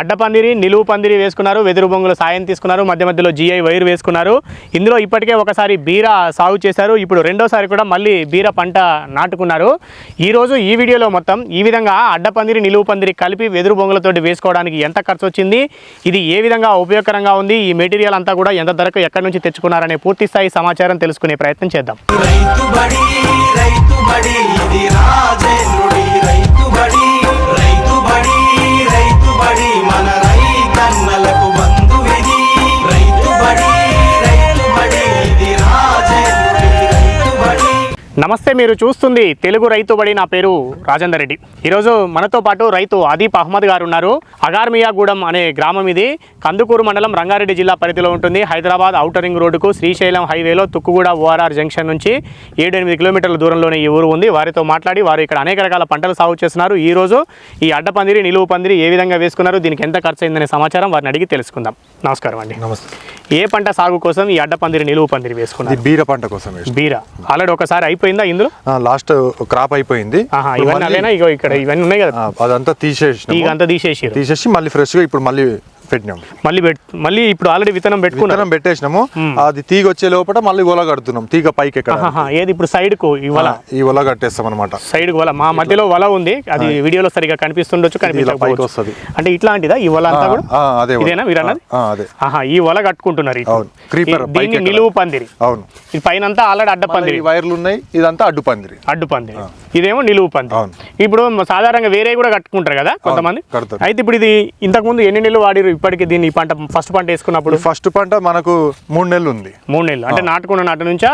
అడ్డపందిరి నిలువు పందిరి వేసుకున్నారు వెదురు బొంగుల సాయం తీసుకున్నారు మధ్య మధ్యలో జిఐ వైర్ వేసుకున్నారు. ఇందులో ఇప్పటికే ఒకసారి బీర సాగు చేశారు. ఇప్పుడు రెండోసారి కూడా మళ్ళీ బీర పంట నాటుకున్నారు. ఈరోజు ఈ వీడియోలో మొత్తం ఈ విధంగా అడ్డపందిరి నిలువు పందిరి కలిపి వెదురు బొంగులతోటి వేసుకోవడానికి ఎంత ఖర్చు వచ్చింది ఇది ఏ విధంగా ఉపయోగకరంగా ఉంది ఈ మెటీరియల్ అంతా కూడా ఎంత ధరకు ఎక్కడి నుంచి తెచ్చుకున్నారనే పూర్తి స్థాయి సమాచారం తెలుసుకునే ప్రయత్నం చేద్దాం. రైతు బడి రైతు బడి ఇది రాజేంద్రుడి రైతు బడి నమస్తే మీరు చూస్తుంది తెలుగు రైతు బడి. నా పేరు రాజేందర్ రెడ్డి. ఈరోజు మనతో పాటు రైతు అదీప్ అహ్మద్ గారు ఉన్నారు. అగార్మియాగూడెం అనే గ్రామం ఇది. కందుకూరు మండలం రంగారెడ్డి జిల్లా పరిధిలో ఉంటుంది. హైదరాబాద్ ఔటర్ రింగ్ రోడ్డుకు శ్రీశైలం హైవేలో తుక్కుగూడ ఓఆర్ఆర్ జంక్షన్ నుంచి ఏడు ఎనిమిది కిలోమీటర్ల దూరంలోనే ఈ ఊరు ఉంది. వారితో మాట్లాడి వారు ఇక్కడ అనేక రకాల పంటలు సాగు చేస్తున్నారు. ఈ రోజు ఈ అడ్డ పందిరి నిలువు పందిరి ఏ విధంగా వేసుకున్నారు దీనికి ఎంత ఖర్చు అయిందనే సమాచారం వారిని అడిగి తెలుసుకుందాం. నమస్కారం అండి. నమస్తే. ఏ పంట సాగు కోసం ఈ అడ్డ పందిరి నిలువు పందిరి వేసుకున్నారు? బీర పంట కోసం బీర. ఆల్రెడీ ఒకసారి అయిపోయిందా ఇందులో? లాస్ట్ క్రాప్ అయిపోయింది. ఇవన్నీ ఇక్కడ ఇవన్నీ ఉన్నాయి కదా. అదంతా తీసేసి తీగ అంతా తీసేసారు తీసేసి మళ్ళీ ఫ్రెష్గా ఇప్పుడు మళ్ళీ పెట్టినాం. మళ్ళీ మళ్ళీ ఇప్పుడు ఆల్రెడీ విత్తనం పెట్టుకున్నారు. విత్తనం పెట్టేసినాము. అది తీగ వచ్చే లోపల మళ్ళీ ఒల కడుతున్నాం తీగ పైకి ఏది ఇప్పుడు సైడ్కు ఈ వల? ఈ ఒల కట్టేస్తాం అనమాట సైడ్కు వల. మా మధ్యలో వల ఉంది అది వీడియోలో సరిగా కనిపిస్తుండొచ్చు కనిపించకపోవచ్చు. వస్తుంది. అంటే ఇట్లాంటిదా ఈ వల అంతా కూడా? అదే. ఇదేనా మీరు అన్నది ఆ, ఆ, అదే. ఆహా ఈ వల కట్టుకుంటున్నారు దీన్ని. నిలువు పందిరి. అవును. ఇది పైన అంతా ఆల్రెడీ అడ్డ పందిరి. వైర్లు ఉన్నాయి ఇదంతా అడ్డు పందిరి. అడ్డు పందిరి. ఇదేమో నిలువు పందిరి. ఇప్పుడు సాధారణంగా వేరే కూడా కట్టుకుంటారు కదా కొంతమంది. అయితే ఇప్పుడు ఇది ఇంతకు ముందు ఎన్ని నెలలు వాడిరు ఇప్పటికి దీన్ని ఈ పంట ఫస్ట్ పంట వేసుకున్నప్పుడు? ఫస్ట్ పంట మనకు మూడు నెలలు ఉంది. మూడు నెలలు. అంటే నాటుకున్న నాటి నుంచా?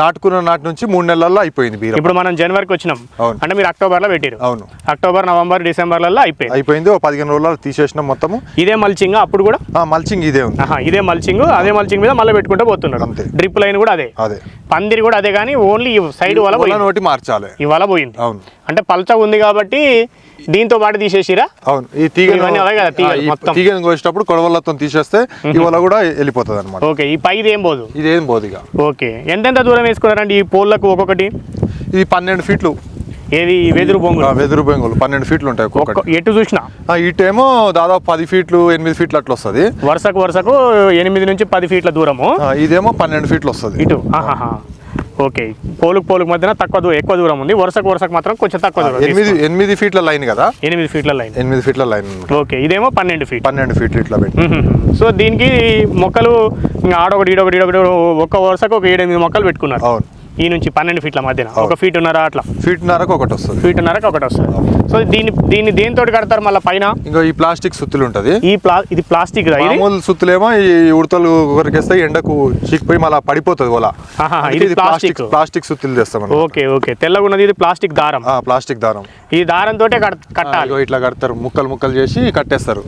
నాటుకున్న నాటి నుంచి మూడు నెలల్లో అయిపోయింది బీర ఇప్పుడు మనం జనవరికి వచ్చినాం. అంటే మీరు అక్టోబర్లో పెట్టారు. అవును. అక్టోబర్ నవంబర్ డిసెంబర్లలో అయిపోయింది. అయిపోయింది. ఓ పదిహేను రోజులు తీసేసినాం మొత్తము. ఇదే మల్చింగ్ అప్పుడు కూడా? మల్చింగ్ ఇదే ఉంది. ఇదే మల్చింగ్ అదే మల్చింగ్ మీద మళ్ళీ పెట్టుకుంటూ పోతున్నారు. అంతే. డ్రిప్ లైన్ కూడా అదే. అదే. పందిరి కూడా అదే కానీ ఓన్లీ సైడ్ వల నోటి మార్చాలి. ఈ వల పోయింది. అవును. అంటే పల్చ ఉంది కాబట్టి దీంతో పాటు తీసేసిరా? అవును. ఈ తీగ అవే కోసేటప్పుడు కొడవలతో తీసేస్తే వల కూడా వెళ్ళిపోతుంది అనమాట ఓకే ఈ పైది ఏం పోదు? ఇదేం బోదిగా ఓకే ఎంతెంత దూరం వేసుకున్నారండి ఈ పోల్లకు ఒక్కొక్కటి? ఇది పన్నెండు ఫీట్లు. ఏది వెదురు బొంగులు? వెదురు బెంగులు పన్నెండు ఫీట్లు ఉంటాయి ఒక్కొక్కటి. ఒక్క- ఎటు చూసినా? ఆ, ఇటేమో దాదాపు పది ఫీట్లు ఎనిమిది ఫీట్లు అట్లా వస్తుంది. వరుసకు వరుసకు ఎనిమిది నుంచి పది ఫీట్ల దూరము. ఇదేమో పన్నెండు ఫీట్లు వస్తుంది. ఇటు ఓకే. పోలుకు పోలుకు మధ్యన తక్కువ దూరం ఎక్కువ దూరం ఉంది. వరుసకు వరుసకు మాత్రం కొంచెం తక్కువ దూరం ఎనిమిది ఎనిమిది ఫీట్ల లైన్ కదా. ఎనిమిది ఫీట్ల లైన్. ఎనిమిది ఫీట్ల లైన్ ఓకే. ఇదేమో పన్నెండు ఫీట్. పన్నెండు ఫీట్లు ఇట్లా పెట్టి. సో దీనికి మొక్కలు ఇంకా ఆడొకటి ఈడొకటి ఈడొకటి ఒక్క వరుసకు ఒక ఏడెనిమిది మొక్కలు పెట్టుకున్నారు. అవును. ఈ నుంచి పన్నెండు ఫీట్ల మధ్యన. ఒక ఫీట్ ఉన్నారా? అట్లా. ఫీట్ నరకు ఒకటి వస్తుంది. ఫీట్ ఉన్నారా ఒకటి వస్తుంది. సో దీన్ని దీన్ని దేనితో కడతారు మళ్ళీ పైన? ఇంకా ఈ ప్లాస్టిక్ సుత్తులు ఉంటది. ఈ ప్లా ఇది ప్లాస్టిక్ మామూలు సుత్తులేమో ఈ ఉడతలు ఒకరికేస్తే ఎండకు చీకిపోయి మళ్ళీ పడిపోతుంది ఓలా. ఇది ప్లాస్టిక్. ప్లాస్టిక్ సుత్తులు అన్నమాట. Okay okay. తెల్లగా ఉన్నది ఇది ప్లాస్టిక్ దారం. ఆ, ప్లాస్టిక్ దారం. ఈ దారంతో కట్టాలి. ఇగో ఇట్లా కడతారు. ముక్కలు ముక్కలు చేసి కట్టేస్తారు.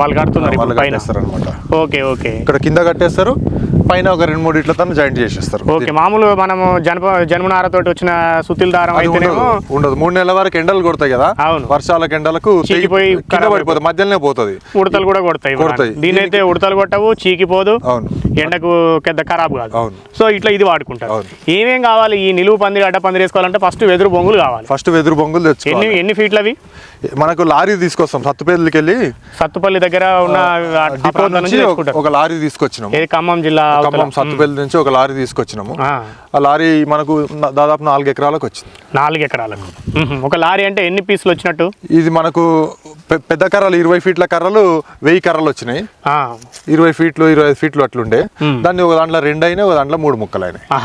వాళ్ళు కడుతున్నారు వాళ్ళు కట్టేస్తారు అనమాట ఓకే ఓకే. ఇక్కడ కింద కట్టేస్తారు. పైన ఒక రెండు మూడు ఇట్ల తను జాయింట్ చేసేస్తారు. ఓకే మామూలు మనము జనప జన్మనారతోటి వచ్చిన సుతిల్ దారం అది ఉండదు అయితేనేమో ఉండదు మూడు నెలల వరకు ఎండలు కొడతాయి కదా? అవును. వర్షాలకు ఎండలకు చీకిపోయి కింద పడిపోతుంది మధ్యలోనే పోతుంది. ఉడతలు కూడా కొడతాయి కొడతాయి. దీని అయితే ఉడతలు కొట్టవు చీకిపోదు అవును. ఎండకు పెద్ద ఖరాబ్ కాదు. అవును. సో ఇట్లా ఇది వాడుకుంటారు. ఏమేం కావాలి? ఈ నిలువు పందిరి అడ్డ పందిరి వేసుకోవాలంటే ఫస్ట్ వెదురు బొంగులు కావాలి. ఫస్ట్ వెదురు బొంగులు ఎన్ని తెచ్చుకోవాలి. ఎన్ని ఫీట్లు అవి మనకు లారీ తీసుకొస్తాం సత్తుపేదలకి వెళ్ళి సత్తుపల్లి దగ్గర ఉన్న డిపో నుంచి ఒక- లారీ తీసుకొచ్చినాము. ఖమ్మం జిల్లా. ఖమ్మం సత్తుపల్లి నుంచి ఒక లారీ తీసుకొచ్చినాము. ఆ, లారీ మనకు దాదాపు నాలుగు ఎకరాలకు వచ్చింది. నాలుగు ఎకరాలకు. ఒక లారీ అంటే ఎన్ని పీసులు వచ్చినట్టు? ఇది మనకు పెద్ద కర్రలు ఇరవై ఫీట్ల కర్రలు వెయ్యి కర్రలు వచ్చినాయి. ఇరవై ఫీట్లు ఇరవై ఐదు ఫీట్లు అట్లుండే. దాన్ని ఒక దాంట్లో రెండు అయినాయి ఒక దాంట్లో మూడు ముక్కలు అయినాయి.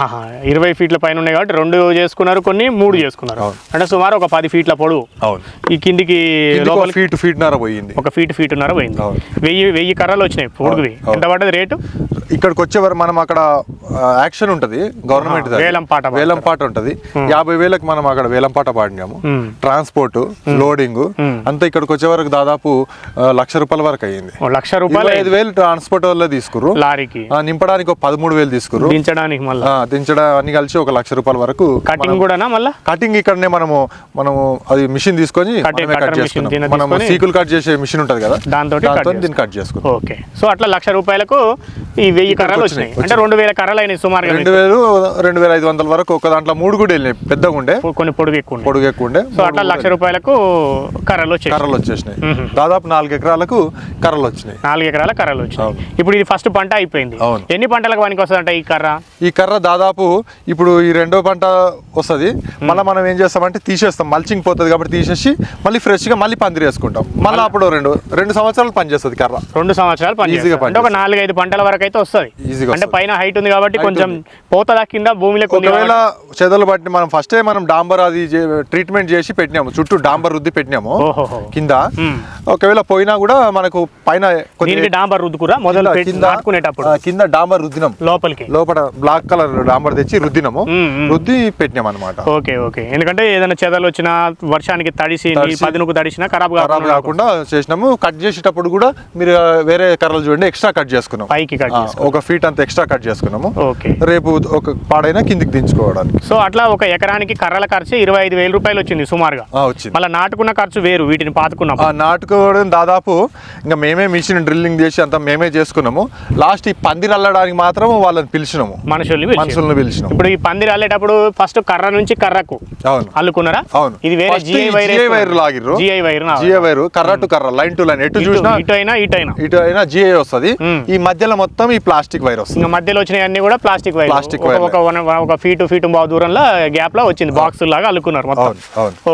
ఇరవై ఫీట్ల పైన ఉన్నాయి కాబట్టి రెండు చేసుకున్నారు కొన్ని మూడు చేసుకున్నారు. అవును. అంటే సుమారు ఒక పది ఫీట్ల పొడవు. అవును. ఈ కిందికి లోపల ఫీట్ ఫీట్ నర పోయింది ఒక ఫీట్ ఫీట్ ఉన్నర పోయింది. వెయ్యి వెయ్యి కర్రలు వచ్చినాయి పొడుగువి. ఎంత పడ్డది రేటు ఇక్కడికి వచ్చేవారు మనం అక్కడ యాక్షన్ ఉంటది. గవర్నమెంట్ ఆహా, వేలం పాట పాడతారు. వేలం పాట ఉంటది. యాభై వేలకు మనం అక్కడ వేలం పాట పాడినాము. ట్రాన్స్పోర్ట్ లోడింగ్ అంతా ఇక్కడికి వచ్చే వరకు దాదాపు లక్ష రూపాయల వరకు అయ్యింది. లక్ష రూపాయలు ఐదు వేలు ట్రాన్స్పోర్ట్ వల్ల తీసుకురు లారీకి. నింపడానికి ఒక పదమూడు వేలు తీసుకురు దించడానికి దించడం అన్ని కలిసి ఒక లక్ష రూపాయల వరకు కటింగ్ కూడానా మళ్ళా? కటింగ్ ఇక్కడనే మనము మనము అది మిషన్ తీసుకొని కట్ చేసుకున్నాం. మనం సీకులు కట్ చేసే మిషన్ ఉంటది కదా? దాంతో దీన్ని కట్ చేసుకున్నాం. ఓకే. సో అట్లా లక్ష రూపాయలకు ఈ వెయ్యి కర్రలు వచ్చినాయి, వచ్చినాయి. అంటే రెండు వేల కర్రలు అయినాయి సుమారుగా రెండు వేలు రెండు వేల ఐదు వందల వరకు ఒక దాంట్లో మూడు కూడా వెళ్ళినాయి పెద్దగా ఉండే. కొన్ని పొడుగు ఎక్కువ. పొడుగు ఎక్కువ ఉండే. సో అట్లా లక్ష రూపాయలకు కర్రలు వచ్చాయి కర్రలు వచ్చేసినాయి. దాదాపు నాలుగు ఎకరాలకు కర్రలు వచ్చినాయి. నాలుగు ఎకరాల కర్రలు వచ్చినాయి. ఇప్పుడు ఇది ఫస్ట్ పంట అయిపోయింది. ఎన్ని పంటలకు పనికి వస్తుందంట ఈ కర్ర? ఈ కర్ర దాదాపు ఇప్పుడు ఈ రెండో పంట వస్తుంది. మళ్ళీ మనం ఏం చేస్తామంటే తీసేస్తాం. మల్చింగ్ పోతుంది కాబట్టి తీసేసి మళ్ళీ ఫ్రెష్గా మళ్ళీ పందిరి వేసుకుంటాం. మళ్ళీ అప్పుడు రెండు రెండు సంవత్సరాలు పనిచేస్తుంది కర్ర. రెండు సంవత్సరాలు పని ఈజీగా ఒక నాలుగైదు పంటల వరకు అయితే వస్తుంది అంటే వస్తది. పైన హైట్ ఉంది కాబట్టి Height కొంచెం. పోతదా కింద ఒకవేళ కాబట్టి- చెదలు బట్టి మనం ఫస్టే మనం డాంబర్ అది ట్రీట్మెంట్ చేసి పెట్టినాము. చుట్టూ డాంబర్ రుద్ది పెట్టినాము. కింద. ఒకవేళ పోయినా కూడా మనకు పైన డాంబర్ రుద్దుకురా? మొదలు నాటుకునేటప్పుడు కింద డాంబర్ రుద్దినాం. లోపలికి. లోపల బ్లాక్ కలర్ డాంబర్ తెచ్చి రుద్దినాము. రుద్ది పెట్టినాం అనమాట ఓకే ఓకే. ఎందుకంటే ఏదైనా చెదలు వచ్చినా వర్షానికి తడిసి పదునుకు తడిసినా ఖరాబ్ ఖరాబ్ కాకుండా చేసినాము. కట్ చేసేటప్పుడు కూడా మీరు వేరే కర్రలు చూడండి ఎక్స్ట్రా కట్ చేసుకున్నాం. పైకి కట్ ఒక ఫీట్ అంత ఎక్స్ట్రా కట్ చేసుకున్నాము. రేపు ఒక పాడైనా కిందికి దించుకోవడానికి. సో అట్లా ఒక ఎకరానికి కర్రల ఖర్చు ఇరవై ఐదు వేల రూపాయలు వచ్చింది సుమారుగా. వచ్చింది. మళ్ళీ నాటుకున్న ఖర్చు వేరు వీటిని పాతుకున్నాం. నాటుకోవడం దాదాపు ఇంకా మేమే మిషన్ డ్రిల్లింగ్ చేసి అంతా మేమే చేసుకున్నాము. లాస్ట్ ఈ పందిరి అల్లడానికి మాత్రం వాళ్ళని పిలిచినాము. మనుషుల్ని. మనుషులను పిలిచినాం ఇప్పుడు ఈ పందిరి అల్లేటప్పుడు ఫస్ట్ కర్ర నుంచి కర్రకు అవును. అల్లుకున్నారా? అవును. ఇది వేరే GI wire లాగిర్రు. GI wire GI wire. కర్ర టు కర్ర లైన్ టు లైన్. ఎటు చూసినా ఇటు అయినా ఇటు అయినా. ఇటు అయినా జిఐ వస్తది. ఈ మధ్యలో మొత్తం ఈ ప్లాస్టిక్ వైర్ వస్తుంది. ఇంకా మధ్యలో వచ్చినవి అన్ని కూడా ప్లాస్టిక్ వైర్. Plastic ఒక-. ఒక ఫీటు ఫీటు బాగు దూరంలో గ్యాప్లో వచ్చింది. బాక్స్ లాగా అల్లుకున్నారు మొత్తం.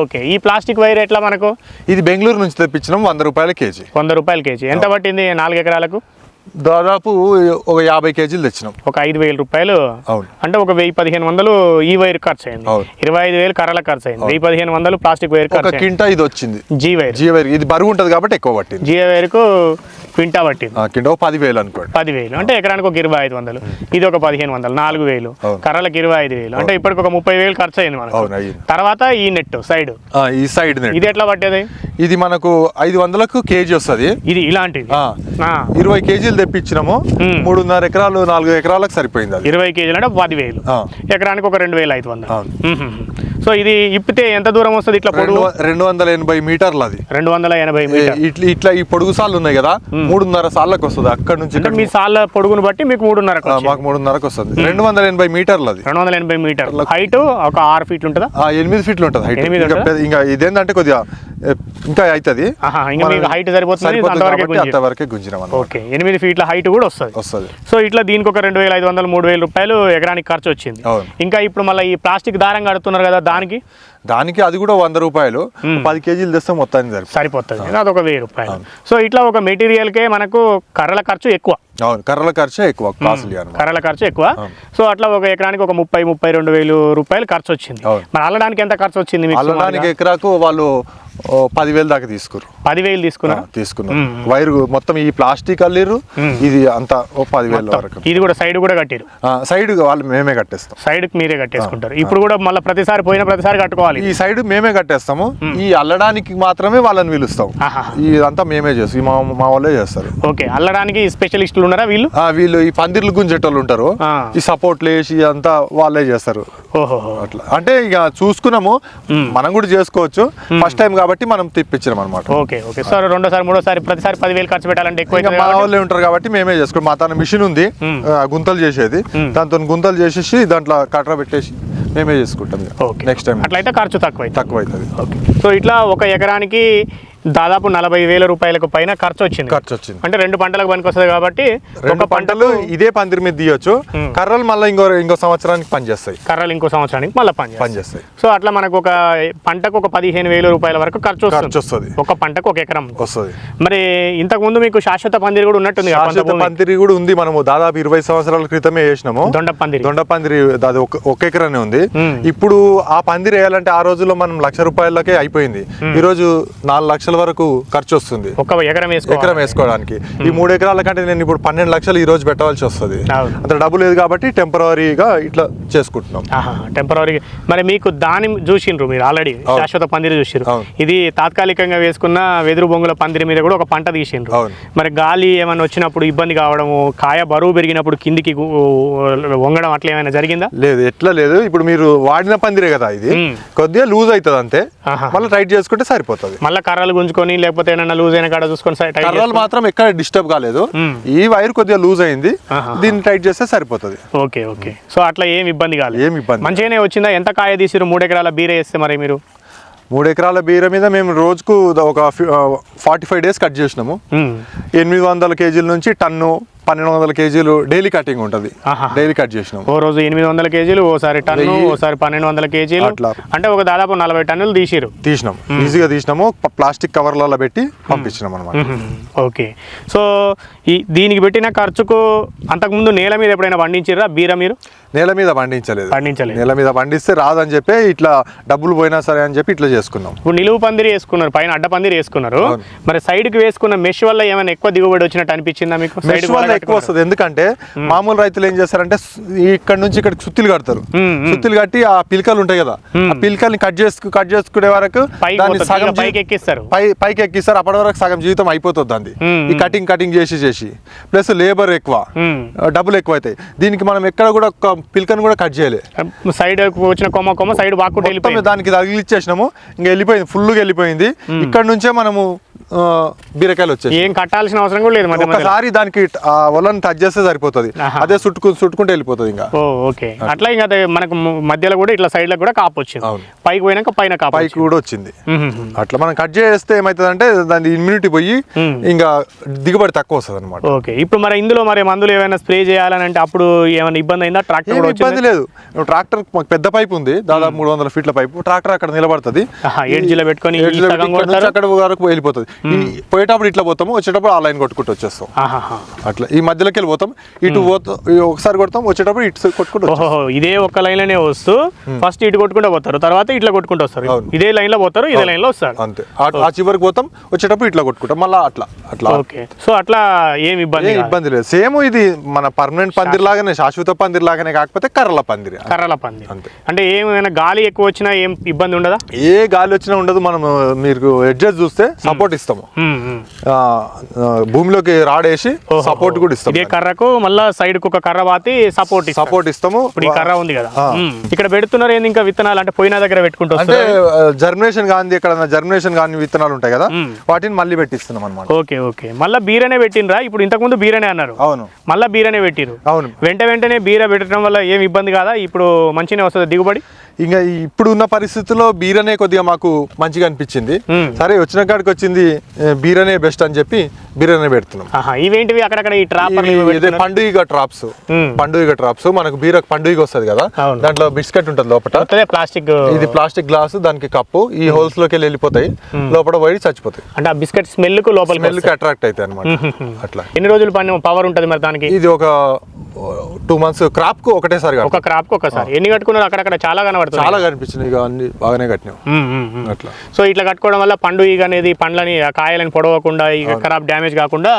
ఓకే ఈ ప్లాస్టిక్ వైర్ ఎట్లా మనకు? ఇది బెంగళూరు నుంచి తెప్పించినాం వంద రూపాయల కేజీ. వంద రూపాయలు కేజీ. ఎంత పట్టింది? నాలుగు ఎకరాలకు? దాదాపు ఒక యాభై కేజీలు తెచ్చినాం. ఒక ఐదు వేల రూపాయలు. అవును. అంటే ఒక వెయ్యి పదిహేను వందలు ఈ వైర్ ఖర్చు అయింది. ఇరవై ఐదు వేలు కర్రల ఖర్చు అయింది. వెయ్యి పదిహేను వందలు ప్లాస్టిక్ వైర్ ఒక ఖర్చు కింటా ఇది వచ్చింది. G wire. G wire. ఇది బరువు ఉంటుంది కాబట్టి ఎక్కువ పట్టింది. జీ వైర్కు క్వింటా పట్టింది. ఆ, కింటా ఒక పదివేలు అనుకోండి. పదివేలు. అంటే ఎకరానికి ఒక ఇరవై ఐదు వందలు. ఇది ఒక పదిహేను వందలు. నాలుగు వేలు. అవును. కర్రలకు ఇరవై ఐదు వేలు. అంటే ఇప్పటికి ఒక ముప్పై వేలు ఖర్చు అయింది మనకు. అవును అయ్యింది. తర్వాత ఈ నెట్ సైడ్. ఆ, ఈ సైడ్ నెట్ ఇది ఎట్లా పట్టేది? ఇది మనకు ఐదు వందలకు కేజీ వస్తుంది. ఇది ఇలాంటిది. ఇరవై కేజీలు తెప్పించినాము. మూడున్నర ఎకరాలు నాలుగు ఎకరాలకు సరిపోయింది అది. ఇరవై కేజీలు అంటే పదివేలు. ఎకరానికి ఒక రెండు వేల ఐదు వందలు. సో ఇది ఇప్పితే ఎంత దూరం వస్తుంది ఇట్లా రెండు పొడుగు వ- రెండు వందల ఎనభై మీటర్లు అది. రెండు వందల ఎనభై ఇట్లా ఇట్లా ఈ పొడుగు సార్లు ఉన్నాయి కదా మూడున్నర సార్లకు వస్తుంది. అక్కడ నుంచి మీ సార్ల పొడుగును బట్టి మీకు మూడున్నర మాకు మూడున్నరకు వస్తుంది. రెండు వందల ఎనభై మీటర్లు అది. రెండు వందల ఎనభై మీటర్ హైట్ ఒక ఆరు ఫీట్లు ఉంటుందా? ఎనిమిది ఫీట్లు ఉంటుంది. హైట్ ఇంకా ఇదేంటంటే కొద్దిగా ఇంకా అవుతుంది. height సరిపోతుంది, అంతవరకే గుంజినాం ఓకే ఎనిమిది ఫీట్ల హైట్ కూడా వస్తుంది. వస్తుంది. సో ఇట్లా దీనికి ఒక రెండు వేల ఐదు వందలు మూడు వేల రూపాయలు ఎకరానికి ఖర్చు వచ్చింది. ఇంకా ఇప్పుడు మళ్ళీ ఈ ప్లాస్టిక్ దారం కడుతున్నారు కదా దానికి? దానికి అది కూడా వంద రూపాయలు. పది కేజీలు తెస్తే మొత్తానికి సరిపోతుంది. సరిపోతుంది. అదొక వెయ్యి రూపాయలు. సో ఇట్లా ఒక మెటీరియల్కే మనకు కర్రల ఖర్చు ఎక్కువ. అవును కర్రల ఖర్చే ఎక్కువ కాస్ట్లీ కర్రల ఖర్చు ఎక్కువ. సో అట్లా ఒక ఎకరానికి ఒక ముప్పై ముప్పై రెండు వేలు రూపాయలు ఖర్చు వచ్చింది. మరి అల్లడానికి ఎంత ఖర్చు వచ్చింది అల్లడానికి? ఎకరాకు వాళ్ళు పదివేలు దాకా తీసుకురు పదివేలు తీసుకున్నారు. తీసుకున్నారు వైర్ మొత్తం ఈ ప్లాస్టిక్ అల్లిర్రు. ఇది అంతా ఓ పదివేల వరకు. ఇది కూడా సైడ్ కూడా కట్టారు? సైడ్ వాళ్ళు మేమే కట్టేస్తాం. సైడ్ మీరే కట్టేసుకుంటారు. ఇప్పుడు కూడా మళ్ళీ ప్రతిసారి పోయిన ప్రతిసారి కట్టుకోవాలి. ఈ సైడ్ మేమే కట్టేస్తాము. ఈ అల్లడానికి మాత్రమే వాళ్ళని పిలుస్తాం. ఇదంతా మేమే చేస్తాం. మా మా వాళ్ళే చేస్తారు. ఓకే. అల్లడానికి స్పెషలిస్టులు ఉన్నారా వీళ్ళు? వీళ్ళు ఈ పందిర్లు గుంజేటోళ్ళు ఉంటారు. ఈ సపోర్ట్లు వేసి అంతా వాళ్ళే చేస్తారు. ఓహో అట్లా. అంటే ఇక చూసుకున్నాము. మనం కూడా చేసుకోవచ్చు. ఫస్ట్ టైం కాబట్టి మనం తెప్పించాం అనమాట ఓకే ఓకే. సార్ రెండోసారి మూడోసారి ప్రతిసారి పదివేలు ఖర్చు పెట్టాలంటే ఎక్కువ మా కాబట్టి వాళ్ళే ఉంటారు కాబట్టి మేమే చేసుకుంటాం. మా తన మిషన్ ఉంది గుంతలు చేసేది. దాంతో గుంతలు చేసేసి దాంట్లో కట్ర పెట్టేసి మేమే చేసుకుంటాం నెక్స్ట్ టైం అట్లయితే ఖర్చు తక్కువ తక్కువ అవుతుంది సో ఇట్లా ఒక ఎకరానికి దాదాపు నలభై వేల రూపాయలకు పైన ఖర్చు వచ్చింది. ఖర్చు వచ్చింది. అంటే రెండు పంటలకు పనికి వస్తుంది కాబట్టి రెండు ఒక పంటలు ఇదే పందిరి మీద తీయొచ్చు. కర్రలు మళ్ళీ ఇంకో ఇంకో సంవత్సరానికి పనిచేస్తాయి. కర్రలు ఇంకో సంవత్సరానికి మళ్ళీ పని చేస్తాయి. పనిచేస్తాయి. సో అట్లా మనకు ఒక పంటకు ఒక పదిహేను వేల రూపాయల వరకు ఖర్చు ఖర్చు వస్తుంది. ఒక పంటకు ఒక ఎకరం. వస్తుంది. మరి ఇంతకు ముందు మీకు శాశ్వత పందిరి కూడా ఉన్నట్టుంది శాశ్వత. పందిరి కూడా ఉంది మనము. దాదాపు ఇరవై సంవత్సరాల క్రితమే వేసినాము దొండ పందిరి. దొండ పందిరి అది ఒక ఎకరానే ఉంది. ఇప్పుడు ఆ పందిరి వేయాలంటే ఆ రోజుల్లో మనం లక్ష రూపాయలకే అయిపోయింది. ఈ రోజు నాలుగు లక్షల వరకు ఖర్చు వస్తుంది. ఒక ఎకరం ఎకరం వేసుకోవడానికి. ఈ మూడు ఎకరాల కంటే నేను ఇప్పుడు పన్నెండు లక్షలు ఈ రోజు పెట్టవలసి వస్తుంది. అంత డబ్బు లేదు కాబట్టి టెంపరీగా ఇట్లా చేసుకుంటున్నాం. టెంపరీ మరి మీకు దాని చూసిండ్రు మీరు ఆల్రెడీ. శాశ్వత పందిరి చూసిండ్రు. ఇది తాత్కాలికంగా వేసుకున్న వెదురు బొంగుల పందిరి మీద కూడా ఒక పంట తీసిండ్రు. మరి గాలి ఏమైనా వచ్చినప్పుడు ఇబ్బంది కావడము కాయ బరువు పెరిగినప్పుడు కిందికి వంగడం అట్లా ఏమైనా జరిగిందా? లేదు ఎట్లా లేదు. ఇప్పుడు మీరు వాడిన పందిరే కదా ఇది. మ్మ్. కొద్దిగా లూజ్ అవుతుంది అంతే. మళ్ళీ టైట్ చేసుకుంటే సరిపోతుంది. మళ్ళీ కర్రలు గుంజుకొని లేకపోతే ఏమైనా లూజ్ అయిన కాడ చూసుకొని కర్రలు మాత్రం ఎక్కడ డిస్టర్బ్ కాలేదు. ఈ వైర్ కొద్దిగా లూజ్ అయింది. దీన్ని టైట్ చేస్తే సరిపోతుంది. Okay okay. సో అట్లా ఏం ఇబ్బంది కాలేదు. ఏం ఇబ్బంది మంచిగానే వచ్చిందా? ఎంత కాయ తీసిరు మూడు ఎకరాల బీర వేస్తే మరి మీరు? మూడు ఎకరాల బీర మీద మేము రోజుకు ఒక ఫార్టీ ఫైవ్ డేస్ కట్ చేసినాము. ఎనిమిది వందల కేజీల నుంచి టన్ను పన్నెండు వందల కేజీలు డైలీ కటింగ్ ఉంటుంది. డైలీ కట్ చేసినాము ఓ రోజు ఎనిమిది వందల కేజీలు ఓసారి టన్ను. ఓసారి పన్నెండు వందల కేజీలు. అట్లా. అంటే ఒక దాదాపు నలభై టన్నులు తీసిరు. తీసినాం. ఈజీగా తీసినాము. ప్లాస్టిక్ కవర్లలో పెట్టి పంపించినాం అనమాట ఓకే. సో ఈ దీనికి పెట్టిన ఖర్చుకు అంతకుముందు నేల మీద ఎప్పుడైనా పండించిర్రా బీర మీరు? నేల మీద పండించలేదు. పండించలేదు. నేల మీద పండిస్తే రాదని చెప్పి ఇట్లా డబ్బులు పోయినా సరే అని చెప్పి ఇట్లా చేసుకున్నాం. ఇప్పుడు నిలువు పందిరి వేసుకున్నారు పైన అడ్డ పందిరి వేసుకున్నారు. మరి సైడ్కి వేసుకున్న మెష్ వల్ల ఏమైనా ఎక్కువ దిగుబడి వచ్చినట్టు అనిపించిందా మీకు? సైడ్ వల్ల ఎక్కువ వస్తుంది. ఎందుకంటే మామూలు రైతులు ఏం చేస్తారంటే ఇక్కడ నుంచి ఇక్కడ సుత్తులు కడతారు. సుత్తులు కట్టి ఆ పిలకలు ఉంటాయి కదా. ఆ పిలకల్ని కట్ చేసుకు కట్ చేసుకునే వరకు పైకి దాన్ని సగం ఎక్కిస్తారు. పై పైకి ఎక్కిస్తారు. అప్పటి వరకు సగం జీవితం అయిపోతుంది మ్మ్, ఈ కటింగ్ కటింగ్ చేసి చేసి. ప్లస్ లేబర్ ఎక్కువ. డబ్బులు ఎక్కువ అవుతాయి దీనికి మనం ఎక్కడ కూడా ఒక పిలకను కూడా కట్ చేయలే. సైడ్ వచ్చిన కొమ్మ కొమ్మ సైడ్ వాక్కుంటూ దానికి తగిలిచ్చేసినాము. ఇంకా వెళ్ళిపోయింది. ఫుల్గా వెళ్ళిపోయింది. ఇక్కడ నుంచే మనము బీరకాయలు వచ్చేసి ఏం కట్టాల్సిన అవసరం కూడా లేదు ఒకసారి దానికి వలని టచ్ చేస్తే సరిపోతుంది. అదే చుట్టుకు చుట్టుకుంటే వెళ్ళిపోతుంది ఇంకా. ఓకే. అట్లా. ఇంకా మనకు మధ్యలో కూడా ఇట్లా సైడ్లో కూడా కాపు వచ్చింది. పైకి పోయినాక పైన కాపు పైకి కూడా వచ్చింది. అట్లా మనం కట్ చేస్తే ఏమవుతుంది అంటే దాని ఇమ్యూనిటీ పోయి. ఇంకా దిగుబడి తక్కువ వస్తుంది అనమాట ఓకే. ఇప్పుడు మరి ఇందులో మరి మందులు ఏమైనా స్ప్రే చేయాలని అంటే అప్పుడు ఏమైనా ఇబ్బంది అయిందా? ట్రాక్టర్ ఇబ్బంది లేదు. ట్రాక్టర్ మాకు పెద్ద పైప్ ఉంది. దాదాపు మూడు వందల ఫీట్ల పైపు. ట్రాక్టర్ అక్కడ నిలబడుతుంది. ఆహా, edge లో పెట్టుకొని. అక్కడ వరకు వెళ్ళిపోతుంది. పోయేటప్పుడు ఇట్లా పోతాము వచ్చేటప్పుడు ఆ లైన్ కొట్టుకుంటూ వచ్చేస్తాం. అట్లా ఈ మధ్యలోకి వెళ్ళిపోతాం ఇటు పోతాం ఒకసారి కొడతాం వచ్చేటప్పుడు ఇటు కొట్టుకుంటూ ఇదే ఒక్క లైన్లోనే వస్తూ ఫస్ట్ ఇటు కొట్టుకుంటూ పోతారు తర్వాత ఇట్లా కొట్టుకుంటూ వస్తారు. ఇదే లైన్లో పోతారు ఇదే లైన్లో వస్తారు. అంతే. ఆ- చివరికి పోతాం వచ్చేటప్పుడు ఇట్లా కొట్టుకుంటాం మళ్ళీ అట్లా అట్లా. ఓకే. సో అట్లా ఏం ఇబ్బంది. ఇబ్బంది లేదు. సేమ్ ఇది మన పర్మనెంట్ పందిరి లాగానే శాశ్వత పందిరి లాగానే కాకపోతే కర్రల పందిరి. కర్రల పంది అంతే. అంటే ఏమైనా గాలి ఎక్కువ వచ్చినా ఏం ఇబ్బంది ఉండదా? ఏ గాలి వచ్చినా ఉండదు మనం మీరు ఎడ్జెస్ చూస్తే సపోర్ట్ ఇస్తాము. భూమిలోకి రాడేసి. సపోర్ట్ కూడా ఇస్తాం ఇదే కర్రకు మళ్ళా సైడ్కు ఒక కర్ర పాతి సపోర్ట్. సపోర్ట్ ఇస్తాము. ఇప్పుడు ఈ కర్ర ఉంది కదా. ఇక్కడ పెడుతున్నారు ఏంది ఇంకా విత్తనాలు? అంటే పోయిన దగ్గర పెట్టుకుంటూ అంటే జర్మినేషన్ కాని ఎక్కడ జర్మినేషన్ కాని విత్తనాలు ఉంటాయి కదా. వాటిని మళ్ళీ పెట్టిస్తున్నాం అనమాట ఓకే ఓకే. మళ్ళీ బీరనే పెట్టినరా ఇప్పుడు ఇంతకుముందు బీరనే అన్నారు. అవును. మళ్ళీ బీరనే పెట్టిరు అవును. వెంట వెంటనే బీర పెట్టడం వల్ల ఏం ఇబ్బంది కాదా? ఇప్పుడు మంచిగానే వస్తుంది దిగుబడి? ఇంకా ఇప్పుడు ఉన్న పరిస్థితుల్లో బీరనే కొద్దిగా మాకు మంచిగా అనిపించింది. సరే వచ్చిన కాడికి వచ్చింది బీరనే బెస్ట్ అని చెప్పి బీరనే పెడుతున్నాం. ఇవేంటివి అక్కడక్కడ ఈ పండుగ ట్రాప్స్. పండుగ ట్రాప్స్ మనకు బీర పండుగ వస్తుంది కదా. దాంట్లో బిస్కెట్ ఉంటుంది లోపల ప్లాస్టిక్ ఇది ప్లాస్టిక్ గ్లాస్ దానికి కప్పు. ఈ హోల్స్లోకి వెళ్ళి వెళ్ళిపోతాయి. లోపల పోయి చచ్చిపోతాయి. అంటే ఆ బిస్కెట్ స్మెల్కు లోపలికి స్మెల్కి అట్రాక్ట్ అవుతాయి అనమాట అట్లా. ఎన్ని రోజులు పవర్ ఉంటుంది మరి దానికి? ఇది ఒక టూ మంత్స్ క్రాప్కు ఒకటేసారి. ఒక క్రాప్కు ఒకసారి. ఎన్ని కట్టుకున్నారు అక్కడక్కడ చాలా కనబడుతుంది చాలా కనిపించింది. ఇక అన్ని బాగానే కట్టినాం. అట్లా. సో ఇట్లా కట్టుకోవడం వల్ల పండు ఈగ అనేది పండ్లని కాయలని పొడవకుండా ఇక ఖరాబ్ డ్యామేజ్ కాకుండా.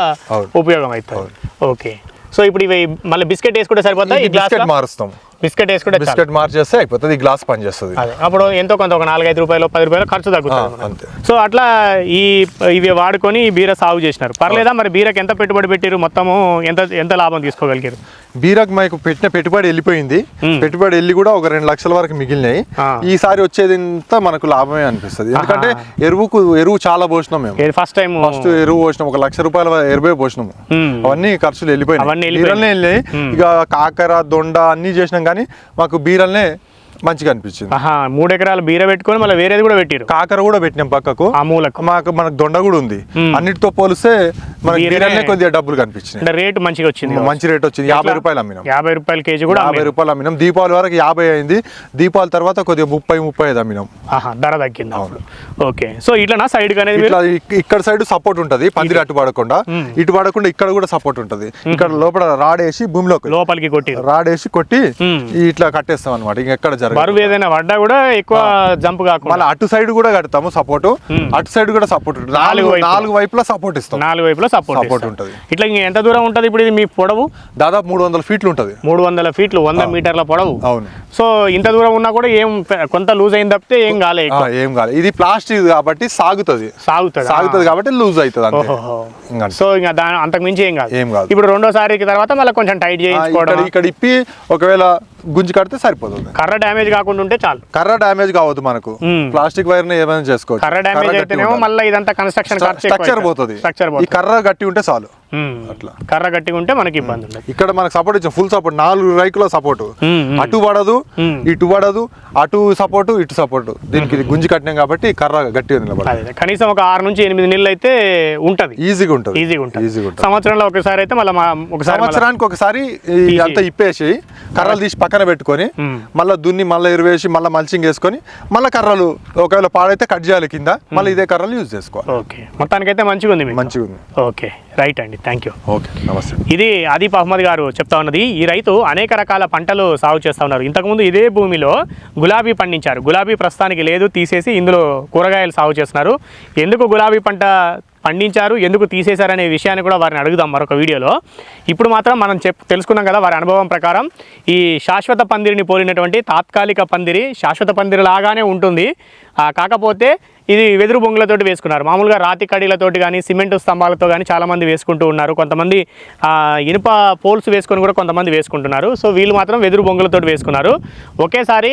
ఉపయోగం అవుతుంది. ఓకే. సో ఇప్పుడు ఇవి మళ్ళీ బిస్కెట్ వేసుకుంటే సరిపోతా ఈ ఇది గ్లాస్ బిస్కెట్ మారుస్తాం. బిస్కెట్ వేసుకుంటే. బిస్కెట్ మార్చేస్తే అయిపోతుంది ఈ గ్లాస్ పని చేస్తుంది అదే. అప్పుడు ఎంతో కొంత ఒక నాలుగైదు రూపాయలు పది రూపాయలు ఖర్చు తగ్గుతుంది. సో అట్లా ఈ ఇవి వాడుకొని ఈ బీర సాగు చేసినారు. పర్లేదా? మరి బీరకి ఎంత పెట్టుబడి పెట్టారు మొత్తము ఎంత ఎంత లాభం తీసుకోగలిగారు బీరాకు మాకు పెట్టిన పెట్టుబడి వెళ్ళిపోయింది. పెట్టుబడి వెళ్ళి కూడా ఒక రెండు లక్షల వరకు మిగిలినాయి. ఈసారి వచ్చేది మనకు లాభమే అనిపిస్తుంది. ఎందుకంటే ఎరువుకు ఎరువు చాలా పోసినాం మేము. ఫస్ట్ టైం ఫస్ట్ ఎరువు పోసినాం ఒక లక్ష రూపాయల ఎరువే పోసినాము. అవన్నీ ఖర్చులు వెళ్ళిపోయినాయి. ఇక కాకర దొండ అన్ని చేసినాం కానీ మాకు బీరల్నే మంచిగా అనిపించింది. మూడు ఎకరాలు బీర పెట్టుకొని మళ్ళీ వేరేది కూడా పెట్టారు. కాకర కూడా పెట్టినాం పక్కకు. ఆ మూలకు. మాకు మనకు దొండ కూడా ఉంది. అన్నిటితో పోలిస్తే మనకి బీరనే- కొద్దిగా డబ్బులు కనిపించినాయి. అంటే రేటు మంచిగా వచ్చింది మంచి రేట్ వచ్చింది. యాభై రూపాయలు అమ్మినాం. యాభై రూపాయల కేజీ కూడా యాభై. రూపాయలు అమ్మినాం. దీపావళి వరకు యాభై అయింది. దీపావళి తర్వాత కొద్దిగా ముప్పై ముప్పై ఐదు అమ్మినాం. ధర తగ్గింది అప్పుడు. ఓకే. సో ఇట్లా సైడ్ ఇక్కడ సైడ్ సపోర్ట్ ఉంటది. పందిరి అటు పడకుండా. ఇటు పడకుండా ఇక్కడ కూడా సపోర్ట్ ఉంటది. ఇక్కడ లోపల రాడేసి భూమిలోకి లోపలికి కొట్టిరు. రాడేసి కొట్టి. ఇట్లా కట్టేస్తాం అనమాట ఇంకెక్కడ జరగదు. బరువు ఏదైనా పడ్డా కూడా ఎక్కువ జంప్ కాకుండా. మళ్ళీ అటు సైడ్ కూడా కడతాము సపోర్ట్. అటు సైడ్ కూడా సపోర్ట్ నాలుగు. నాలుగు వైపులా. సపోర్ట్ ఇస్తాం. నాలుగు వైపులా సపోర్ట్ Support ఉంటది. ఇట్లా ఎంత దూరం ఉంటది? ఇప్పుడు ఇది మీ పొడవు? దాదాపు మూడు వందల ఫీట్లు ఉంటది. మూడు వందల ఫీట్లు వంద మీటర్ల పొడవు. అవును. సో ఇంత దూరం ఉన్నా కూడా ఏం కొంత లూజ్ అయింది తప్పితే ఏం కాలే. ఏం కాదు ఇది ప్లాస్టిక్ కాబట్టి సాగుతుంది. సాగుతుంది? సాగుతుంది కాబట్టి లూజ్ అవుతుంది. సో ఇంకా దాని అంతకు మించి ఏం కాదు. ఏం కాదు. ఇప్పుడు రెండోసారికి తర్వాత మళ్ళీ కొంచెం టైట్ చేయించుకోవడం ఇక్కడ ఇక్కడ ఇప్పి ఒకవేళ గుంజి కడితే సరిపోతుంది. కర్ర డ్యామేజ్ కాకుండా ఉంటే చాలు. కర్ర డ్యామేజ్ కావద్దు మనకు. ప్లాస్టిక్ వైర్ని ఏమైనా చేసుకోవచ్చు. కర్ర డ్యామేజ్ అయితేనేమో మళ్ళీ ఇదంతా కన్స్ట్రక్షన్ స్ట్రక్చర్ పోతుంది. స్ట్రక్చర్ ఈ కర్ర గట్టి ఉంటే చాలు. అట్లా. కర్ర గట్టిగా ఉంటే మనకి ఇబ్బంది ఉండదు. ఇక్కడ మనకు సపోర్ట్ ఇచ్చాం ఫుల్ సపోర్ట్ నాలుగు రైకుల సపోర్ట్. అటు పడదు. ఇటు పడదు అటు సపోర్ట్ ఇటు సపోర్ట్ దీనికి గుంజి కట్టినాం కాబట్టి కర్ర గట్టిగా నిలబడదు అదే కనీసం ఒక ఆరు నుంచి ఎనిమిది నెలలు అయితే ఉంటది. ఈజీగా ఉంటుంది. ఈజీగా ఉంటుంది. ఈజీగా ఉంటుంది. సంవత్సరంలో ఒకసారి అయితే మళ్ళీ ఒకసారి సంవత్సరానికి ఒకసారి. అంతా ఇప్పేసి కర్రలు తీసి పక్కన పెట్టుకొని. మళ్ళీ దున్ని మళ్ళీ ఎరువేసి మళ్ళీ మల్చింగ్ వేసుకొని మళ్ళీ కర్రలు ఒకవేళ పాడైతే కట్ చేయాలి కింద మళ్ళీ ఇదే కర్రలు యూజ్ చేసుకోవాలి. ఓకే. మొత్తానికైతే మంచిగా ఉంది మంచిగా ఉంది. ఓకే. రైట్ అండి. థ్యాంక్ యూ ఓకే నమస్తే. ఇది ఆదిప్ అహ్మద్ గారు చెప్తా ఉన్నది ఈ రైతు అనేక రకాల పంటలు సాగు చేస్తూ ఉన్నారు. ఇంతకుముందు ఇదే భూమిలో గులాబీ పండించారు. గులాబీ ప్రస్తుతానికి లేదు తీసేసి ఇందులో కూరగాయలు సాగు చేస్తున్నారు. ఎందుకు గులాబీ పంట పండించారు ఎందుకు తీసేశారనే విషయాన్ని కూడా వారిని అడుగుదాం మరొక వీడియోలో. ఇప్పుడు మాత్రం మనం చెప్ తెలుసుకున్నాం కదా వారి అనుభవం ప్రకారం. ఈ శాశ్వత పందిరిని పోలినటువంటి తాత్కాలిక పందిరి శాశ్వత పందిరి లాగానే ఉంటుంది. కాకపోతే ఇది వెదురు బొంగులతోటి వేసుకున్నారు. మామూలుగా రాతి కడీలతోటి కానీ సిమెంట్ స్తంభాలతో కానీ చాలామంది వేసుకుంటూ ఉన్నారు. కొంతమంది ఇనుప పోల్స్ వేసుకొని కూడా కొంతమంది వేసుకుంటున్నారు. సో వీళ్ళు మాత్రం వెదురు బొంగులతోటి వేసుకున్నారు. ఒకేసారి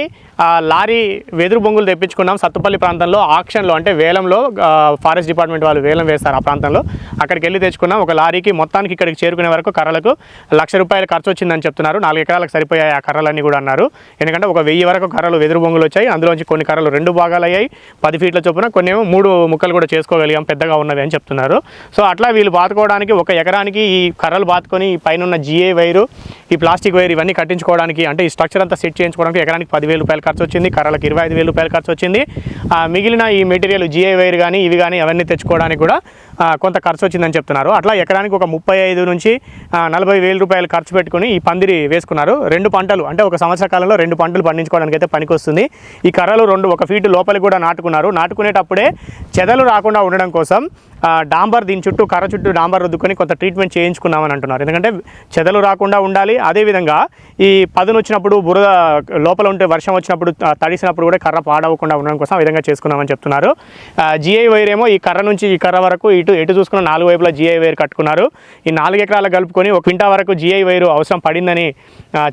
లారీ వెదురు బొంగులు తెప్పించుకున్నాం సత్తుపల్లి ప్రాంతంలో ఆక్షన్లో అంటే వేలంలో ఫారెస్ట్ డిపార్ట్మెంట్ వాళ్ళు వేలం వేస్తారు ఆ ప్రాంతంలో. అక్కడికి వెళ్ళి తెచ్చుకున్నాం. ఒక లారీకి మొత్తానికి ఇక్కడికి చేరుకునే వరకు కర్రలకు లక్ష రూపాయలు ఖర్చు వచ్చిందని చెప్తున్నారు. నాలుగు ఎకరాలకు సరిపోయాయి ఆ కర్రలన్నీ కూడా అన్నారు. ఎందుకంటే ఒక వెయ్యి వరకు కర్రలు వెదురు బొంగులు వచ్చాయి. అందులోంచి కొన్ని కర్రలు రెండు భాగాలు అయ్యాయి పది ఫీట్ల చొప్పున కొన్ని ఏమో మూడు ముక్కలు కూడా చేసుకోగలిగాం. పెద్దగా ఉన్నవి అని చెప్తున్నారు. సో అట్లా వీళ్ళు బాతుకోవడానికి ఒక ఎకరానికి ఈ కర్రలు బాతుకొని పైన ఉన్న జిఏ వైరు ఈ ప్లాస్టిక్ వైర్ ఇవన్నీ కట్టించుకోవడానికి అంటే ఈ స్ట్రక్చర్ అంతా సెట్ చేయించుకోవడానికి ఎకరానికి పదివేలు రూపాయలు ఖర్చు వచ్చింది కర్రలకు ఇరవై ఐదు వేలు రూపాయలు ఖర్చు వచ్చింది మిగిలిన ఈ మెటీరియల్ జిఐ వైర్ కానీ ఇవి కానీ అవన్నీ తెచ్చుకోవడానికి కూడా కొంత ఖర్చు వచ్చిందని చెప్తున్నారు. అట్లా ఎకరానికి ఒక ముప్పై ఐదు నుంచి నలభై వేల రూపాయలు ఖర్చు పెట్టుకుని ఈ పందిరి వేసుకున్నారు. రెండు పంటలు అంటే ఒక సంవత్సర కాలంలో రెండు పంటలు పండించుకోవడానికి అయితే పనికొస్తుంది. ఈ కర్రలు రెండు ఒక ఫీటు లోపలికి కూడా నాటుకున్నారు. నాటుకునేటప్పుడే చెదలు రాకుండా ఉండడం కోసం డాంబర్ దీని చుట్టూ కర్ర చుట్టూ డాంబర్ రుద్దుకొని కొంత ట్రీట్మెంట్ చేయించుకున్నామని అంటున్నారు. ఎందుకంటే చెదలు రాకుండా ఉండాలి. అదేవిధంగా ఈ పదును వచ్చినప్పుడు బురద లోపల ఉంటే వర్షం వచ్చినప్పుడు తడిసినప్పుడు కూడా కర్ర పాడవకుండా ఉండడం కోసం ఆ విధంగా చేసుకున్నామని చెప్తున్నారు. జిఐ వైర్ ఏమో ఈ కర్ర నుంచి ఈ కర్ర వరకు ఈ ఎటు చూసుకున్న నాలుగు వైపులా జిఐ వైర్ కట్టుకున్నారు. ఈ నాలుగు ఎకరాలు కలుపుకొని ఒక క్వింటా వరకు జిఐ వైరు అవసరం పడిందని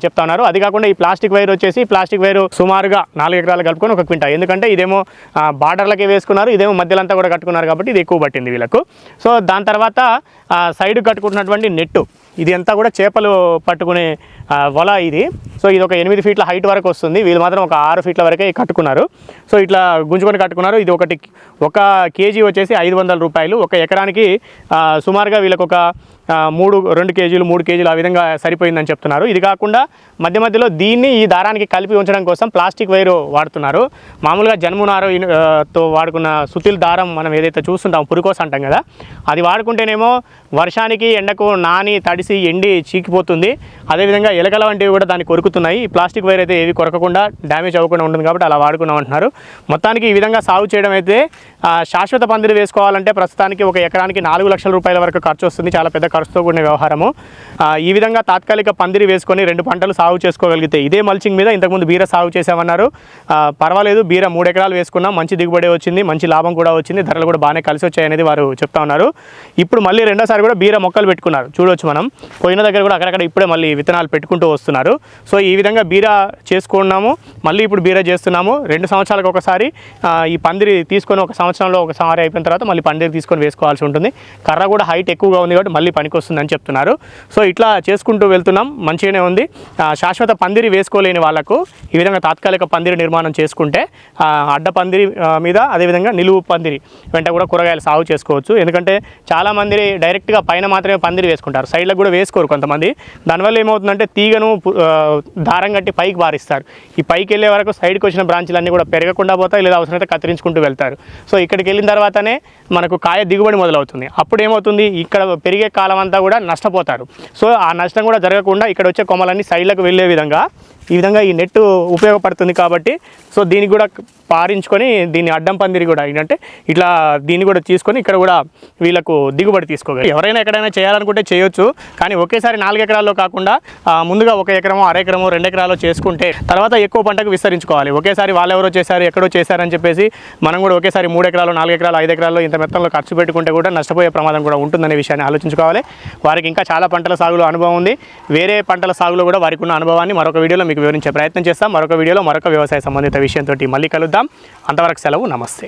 చెప్తా ఉన్నారు. అది కాకుండా ఈ ప్లాస్టిక్ వైర్ వచ్చేసి ప్లాస్టిక్ వైరు సుమారుగా నాలుగు ఎకరాలు కలుపుకొని ఒక క్వింటా. ఎందుకంటే ఇదేమో బార్డర్లకే వేసుకున్నారు. ఇదేమో మధ్యలో అంతా కూడా కట్టుకున్నారు కాబట్టి ఇది ఎక్కువ పట్టింది వీళ్ళకు. సో దాని తర్వాత సైడ్ కట్టుకుంటున్నటువంటి నెట్టు. ఇది అంతా కూడా చేపలు పట్టుకునే వల ఇది. సో ఇది ఒక ఎనిమిది ఫీట్ల హైట్ వరకు వస్తుంది. వీళ్ళు మాత్రం ఒక ఆరు ఫీట్ల వరకే కట్టుకున్నారు. సో ఇట్లా గుంజుకొని కట్టుకున్నారు. ఇది ఒకటి ఒక కేజీ వచ్చేసి ఐదు వందల రూపాయలు. ఒక ఎకరానికి సుమారుగా వీళ్ళకొక ఒక మూడు రెండు కేజీలు మూడు కేజీలు ఆ విధంగా సరిపోయిందని చెప్తున్నారు. ఇది కాకుండా మధ్య మధ్యలో దీన్ని ఈ దారానికి కలిపి ఉంచడం కోసం ప్లాస్టిక్ వైరు వాడుతున్నారు. మామూలుగా జన్మునారు తో వాడుకున్న సుతిల్ దారం మనం ఏదైతే చూస్తుంటాం పురికోస అంటాం కదా అది వాడుకుంటేనేమో వర్షానికి ఎండకు నాని తడిసి ఎండి చీకిపోతుంది. అదేవిధంగా ఎలకల వంటివి కూడా దాన్ని కొరుకుతున్నాయి. ఈ ప్లాస్టిక్ వైర్ అయితే ఏవి కొరకకుండా డ్యామేజ్ అవ్వకుండా ఉంటుంది కాబట్టి అలా వాడుకున్నాం అంటున్నారు. మొత్తానికి ఈ విధంగా సాగు చేయడం అయితే శాశ్వత పందిరి వేసుకోవాలంటే ప్రస్తుతానికి ఒక ఎకరానికి నాలుగు లక్షల రూపాయల వరకు ఖర్చు వస్తుంది. చాలా పెద్ద ఖర్చుతో కూడిన వ్యవహారము. ఈ విధంగా తాత్కాలిక పందిరి వేసుకొని రెండు పంటలు సాగు చేసుకోగలిగితే ఇదే మల్చింగ్ మీద ఇంతకుముందు బీర సాగు చేసామన్నారు పర్వాలేదు బీర మూడు ఎకరాలు వేసుకున్నాం మంచి దిగుబడి వచ్చింది మంచి లాభం కూడా వచ్చింది ధరలు కూడా బాగానే కలిసి వచ్చాయనేది వారు చెప్తా ఉన్నారు. ఇప్పుడు మళ్ళీ రెండోసారి కూడా బీర మొక్కలు పెట్టుకున్నారు చూడవచ్చు మనం. పోయిన దగ్గర కూడా అక్కడక్కడ ఇప్పుడే మళ్ళీ విత్తనాలు పెట్టుకుంటూ వస్తున్నారు. సో ఈ విధంగా బీర చేసుకున్నాము మళ్ళీ ఇప్పుడు బీర చేస్తున్నాము. రెండు సంవత్సరాలకు ఒకసారి ఈ పందిరి తీసుకొని ఒక సంవత్సరంలో ఒకసారి అయిపోయిన తర్వాత మళ్ళీ పందిరి తీసుకొని వేసుకోవాల్సి ఉంటుంది. కర్ర కూడా హైట్ ఎక్కువగా ఉంది కాబట్టి మళ్ళీ పనికొస్తుందని చెప్తున్నారు. సో ఇట్లా చేసుకుంటూ వెళ్తున్నాం. మంచిగానే ఉంది. శాశ్వత పందిరి వేసుకోలేని వాళ్ళకు ఈ విధంగా తాత్కాలిక పందిరి నిర్మాణం చేసుకుంటే అడ్డ పందిరి మీద అదేవిధంగా నిలువు పందిరి వెంట కూడా కూరగాయలు సాగు చేసుకోవచ్చు. ఎందుకంటే చాలామంది డైరెక్ట్గా పైన మాత్రమే పందిరి వేసుకుంటారు. సైడ్లకు కూడా వేసుకోరు కొంతమంది. దానివల్ల ఏమవుతుందంటే తీగను దారం కట్టి పైకి బారిస్తారు ఈ పైకి వెళ్ళే వరకు సైడ్కి వచ్చిన బ్రాంచ్లన్నీ కూడా పెరగకుండా పోతాయి. లేదా అవసరమైతే కత్తిరించుకుంటూ వెళ్తారు. సో ఇక్కడికి వెళ్ళిన తర్వాతనే మనకు కాయ దిగుబడి మొదలవుతుంది. అప్పుడు ఏమవుతుంది? ఇక్కడ పెరిగే కాలం అంతా కూడా నష్టపోతారు. సో ఆ నష్టం కూడా జరగకుండా ఇక్కడ వచ్చే కొమ్మలన్నీ సైడ్లకు వెళ్ళే విధంగా ఈ విధంగా ఈ నెట్ ఉపయోగపడుతుంది కాబట్టి సో దీనికి కూడా పారించుకొని దీన్ని అడ్డం పందిరి కూడా ఏంటంటే ఇట్లా దీన్ని కూడా తీసుకొని ఇక్కడ కూడా వీళ్ళకు దిగుబడి తీసుకోగలరు ఎవరైనా ఎక్కడైనా చేయాలనుకుంటే చేయొచ్చు కానీ ఒకేసారి నాలుగు ఎకరాల్లో కాకుండా ముందుగా ఒక ఎకరమో అర ఎకరమో రెండు ఎకరాల్లో చేసుకుంటే తర్వాత ఎక్కువ పంటకు విస్తరించుకోవాలి. ఒకేసారి వాళ్ళు ఎవరో చేశారు ఎక్కడో చేశారని చెప్పేసి మనం కూడా ఒకేసారి మూడు ఎకరాలు నాలుగు ఎకరాలు ఐదు ఎకరాలు ఇంత మొత్తంలో ఖర్చు పెట్టుకుంటే కూడా నష్టపోయే ప్రమాదం కూడా ఉంటుందనే విషయాన్ని ఆలోచించుకోవాలి. వారికి ఇంకా చాలా పంటల సాగులో అనుభవం ఉంది. వేరే పంటల సాగులో కూడా వారికి ఉన్న అనుభవాన్ని మరొక వీడియోలో మీకు వివరించే ప్రయత్నం చేస్తాం. మరొక వీడియోలో మరొక వ్యవసాయ సంబంధిత విషయంతో మళ్ళీ కలుద్దాం అంతవరకు సెలవు. నమస్తే.